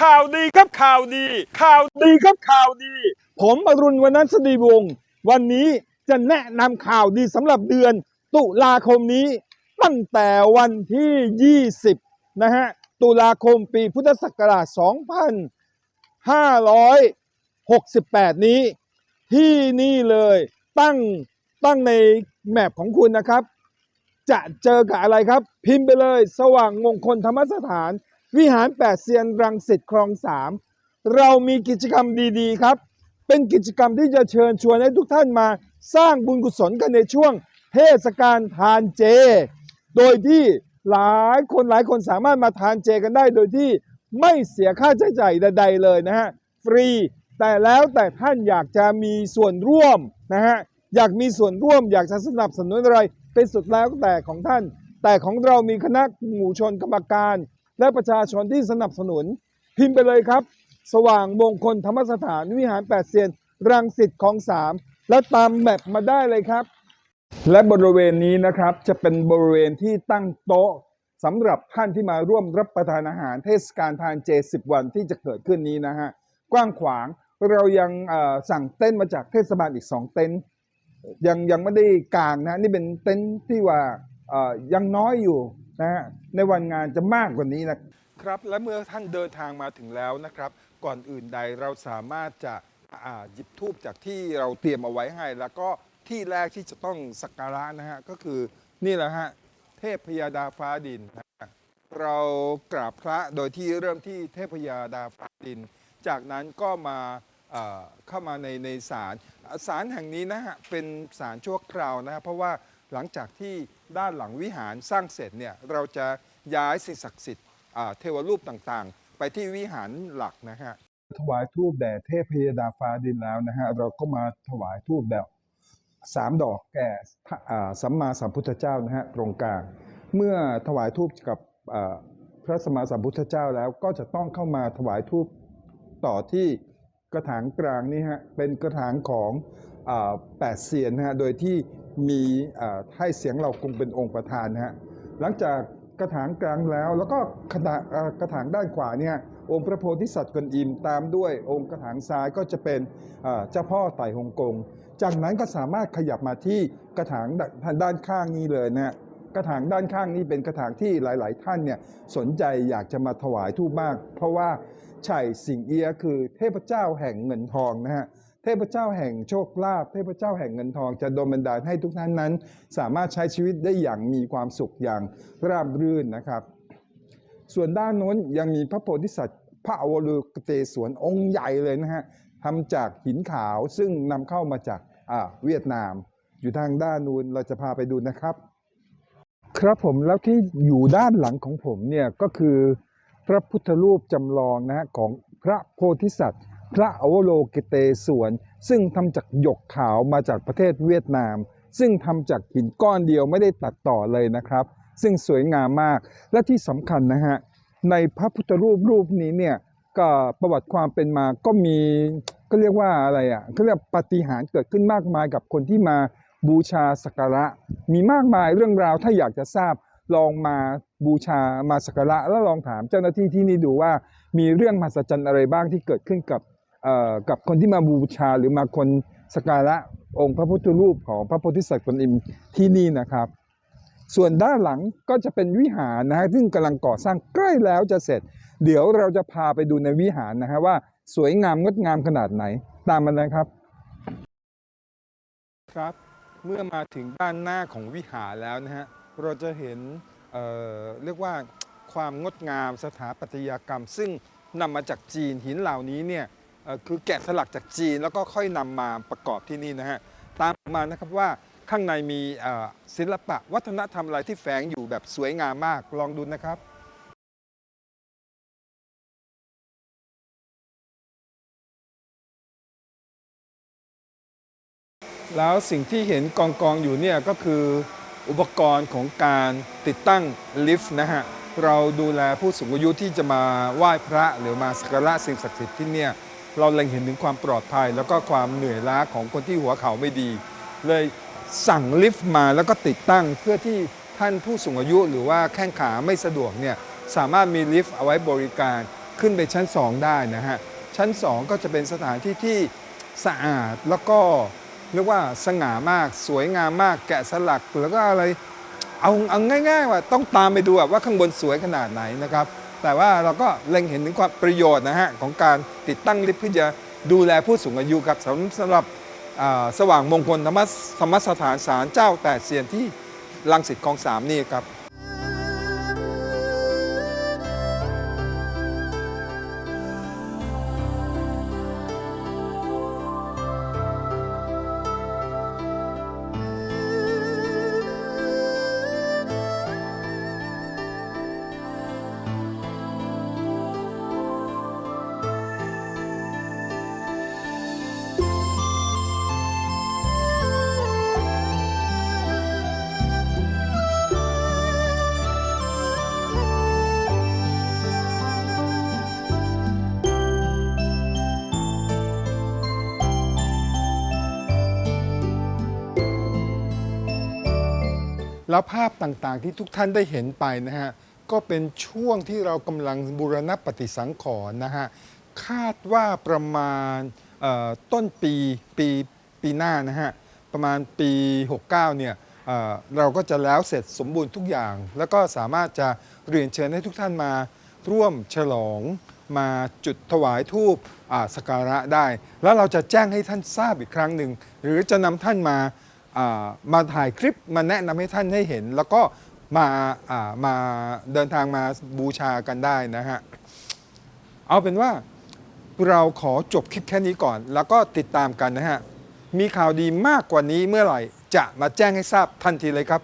ข่าวดีครับข่าวดี ข่าวดีครับข่าวดี ผมอรุณวนัสดีวงศ์วันนี้จะแนะนำข่าวดีสำหรับเดือน ตุลาคมนี้ตั้งแต่วันที่ 20 นะฮะ ตุลาคมปีพุทธศักราช 2568 นี้ ที่นี่เลยตั้งตั้งในแมปของคุณนะครับ จะเจอกับอะไรครับ พิมพ์ไปเลย สว่างมงคลธรรมสถาน วิหารแปดเซียนรังสิตคลองสามเรามีกิจกรรมดีๆครับ เป็นกิจกรรมที่จะเชิญชวนให้ทุกท่านมาสร้างบุญกุศลกันในช่วงเทศกาลทานเจ โดยที่หลายคนหลายคนสามารถมาทานเจกันได้โดยที่ไม่เสียค่าใช้จ่ายใด ๆ เลยนะฮะ ฟรีแต่แล้วแต่ท่านอยากจะมีส่วนร่วมนะฮะ อยากมีส่วนร่วมอยากจะสนับสนุนอะไร เป็นสุดแล้วแต่ของท่าน แต่ของเรามีคณะหมู่ชนกรรมการ และประชาชนที่สนับสนุน พิมพ์ไปเลยครับ สว่างมงคลธรรมสถานวิหารแปดเซียน รังสิตคลองสามแล้วตามแมปมาได้เลยครับ และบริเวณนี้นะครับจะเป็นบริเวณที่ตั้งโต๊ะสำหรับท่านที่มาร่วมรับประทานอาหารเทศกาลทานเจ10วันที่จะเกิดขึ้นนี้นะฮะกว้างขวางเรายังสั่งเต็นท์มาจากเทศบาลอีก2เต็นท์ยังยังไม่ได้กางนะนี่เป็นเต็นท์ที่ว่ายังน้อยอยู่ นะฮะในวันงานจะมากกว่านี้นะครับและเมื่อท่านเดินทางมาถึงแล้วนะครับ ก่อนอื่นใดเราสามารถจะอ่าหยิบทูบจากที่เราเตรียมเอาไว้ให้ แล้วก็ที่แรกที่จะต้องสักการะนะฮะก็คือนี่แหละฮะเทพพยาดาฟ้าดินนะฮะเรากราบพระโดยที่เริ่มที่เทพพยาดาฟ้าดิน จากนั้นก็มาเอ่อเข้ามาในในศาลศาลแห่งนี้นะฮะเป็นศาลชั่วคราวนะฮะเพราะว่า หลังจากที่ด้านหลังวิหารสร้างเสร็จเนี่ยเราจะย้ายสิ่งศักดิ์สิทธิ์เทวรูปต่างๆ ไปที่วิหารหลักนะฮะถวายทูบแด่เทพยดาฟ้าดินแล้วนะฮะเราก็มาถวายทูบแบบสามดอกแก่สัมมาสัมพุทธเจ้านะฮะตรงกลาง เมื่อถวายทูบกับพระสัมมาสัมพุทธเจ้าแล้วก็จะต้องเข้ามาถวายทูบต่อที่กระถางกลางนี่ฮะเป็นกระถางของแปดเสียนนะฮะโดยที่ มีให้เสียงเราคงเป็นองค์ประธานนะฮะหลังจากกระถางกลางแล้ว แล้วก็กระถางกระถางด้านขวาเนี่ยองค์พระโพธิสัตว์กวนอิมตามด้วยองค์กระถางซ้ายก็จะเป็นเจ้าพ่อไต่ฮงกง จากนั้นก็สามารถขยับมาที่กระถางด้านข้างนี้เลยนะฮะกระถางด้านข้างนี้เป็นกระถางที่หลาย ๆ ท่านเนี่ยสนใจอยากจะมาถวายทูบมาก เพราะว่าไฉสิงเอียคือเทพเจ้าแห่งเงินทองนะฮะ เทพเจ้าแห่งโชคลาภเทพเจ้าแห่งเงินทองจะดลบันดาลให้ทุกท่านนั้น สามารถใช้ชีวิตได้อย่างมีความสุขอย่างราบรื่นนะครับ ส่วนด้านโน้นยังมีพระโพธิสัตว์พระอวโลกเตศวนองค์ใหญ่เลยนะฮะทำจากหินขาวซึ่งนำเข้ามาจากอ่าเวียดนาม อยู่ทางด้านนู้นเราจะพาไปดูนะครับ ครับผมแล้วที่อยู่ด้านหลังของผมเนี่ยก็คือพระพุทธรูปจำลองนะฮะของพระโพธิสัตว์ พระอวโลกิเตศวน ซึ่งทำจากหยกขาวมาจากประเทศเวียดนาม ซึ่งทำจากหินก้อนเดียวไม่ได้ตัดต่อเลยนะครับ ซึ่งสวยงามมากและที่สำคัญนะฮะในพระพุทธรูปรูปนี้เนี่ยก็ประวัติความเป็นมาก็มีก็เรียกว่าอะไรอะเขาเรียกปฏิหารเกิดขึ้นมากมายกับคนที่มาบูชาสักการะ มีมากมายเรื่องราวถ้าอยากจะทราบลองมาบูชามาสักการะแล้วลองถามเจ้าหน้าที่ที่นี่ดูว่า มีเรื่องมหัศจรรย์อะไรบ้างที่เกิดขึ้นกับ กับคนที่มาบูชาหรือมาคนสักการะองค์พระพุทธรูปของพระโพธิสัตว์กวนอิมที่นี่นะครับ ส่วนด้านหลังก็จะเป็นวิหารนะฮะซึ่งกำลังก่อสร้างใกล้แล้วจะเสร็จ เดี๋ยวเราจะพาไปดูในวิหารนะฮะว่าสวยงามงดงามขนาดไหนตามมาเลยครับ ครับเมื่อมาถึงด้านหน้าของวิหารแล้วนะฮะเราจะเห็นเเรียกว่าความงดงามสถาปัตยกรรม ซึ่งนำมาจากจีนหินเหล่านี้เนี่ย คือแกะสลักจากจีนแล้วก็ค่อยนำมาประกอบที่นี่นะฮะตามมานะครับว่าข้างในมีศิลปะวัฒนธรรมอะไรที่แฝงอยู่แบบสวยงามมากลองดูนะครับแล้วสิ่งที่เห็นกองกองอยู่เนี่ยก็คืออุปกรณ์ของการติดตั้งลิฟต์นะฮะ เราดูแลผู้สูงอายุที่จะมาไหว้พระหรือมาสักการะสิ่งศักดิ์สิทธิ์ที่เนี่ย เราเล็งเห็นถึงความปลอดภัย แล้วก็ความเหนื่อยล้าของคนที่หัวเข่าไม่ดี เลยสั่งลิฟต์มาแล้วก็ติดตั้งเพื่อที่ท่านผู้สูงอายุหรือว่าแข้งขาไม่สะดวกเนี่ยสามารถมีลิฟต์เอาไว้บริการขึ้นไปชั้น 2 ได้นะฮะ ชั้น 2 ก็จะเป็นสถานที่ที่สะอาดแล้วก็เรียกว่าสง่ามากสวยงามมากแกะสลักแล้วก็อะไรเอาเอาง่ายๆว่าต้องตามไปดูว่าข้างบนสวยขนาดไหนนะครับ แต่ว่าเราก็เล็งเห็นถึงความประโยชน์นะฮะของการติดตั้งลิฟต์เพื่อจะดูแลผู้สูงอายุครับสำสำหรับสว่างมงคลธรรมสธรรมสถานศาลเจ้าแปดเซียนที่ลังสิตคลองสามนี่ครับ แล้วภาพต่างๆที่ทุกท่านได้เห็นไปนะฮะก็เป็นช่วงที่เรากำลังบูรณปฏิสังขรณ์นะฮะคาดว่าประมาณต้นปีปีปีหน้านะฮะประมาณปี 69 เนี่ยเอ่อเราก็จะแล้วเสร็จสมบูรณ์ทุกอย่าง แล้วก็สามารถจะเรียนเชิญให้ทุกท่านมาร่วมฉลองมาจุดถวายทูปสักการะได้ แล้วเราจะแจ้งให้ท่านทราบอีกครั้งหนึ่ง หรือจะนำท่านมา มาถ่ายคลิปมาแนะนำให้ท่านให้เห็น แล้วก็มาามาเดินทางมาบูชากันได้นะฮะ เอาเป็นว่าเราขอจบคลิปแค่นี้ก่อน แล้วก็ติดตามกันนะฮะ มีข่าวดีมากกว่านี้เมื่อไหร่ จะมาแจ้งให้ทราบทันทีเลยครับ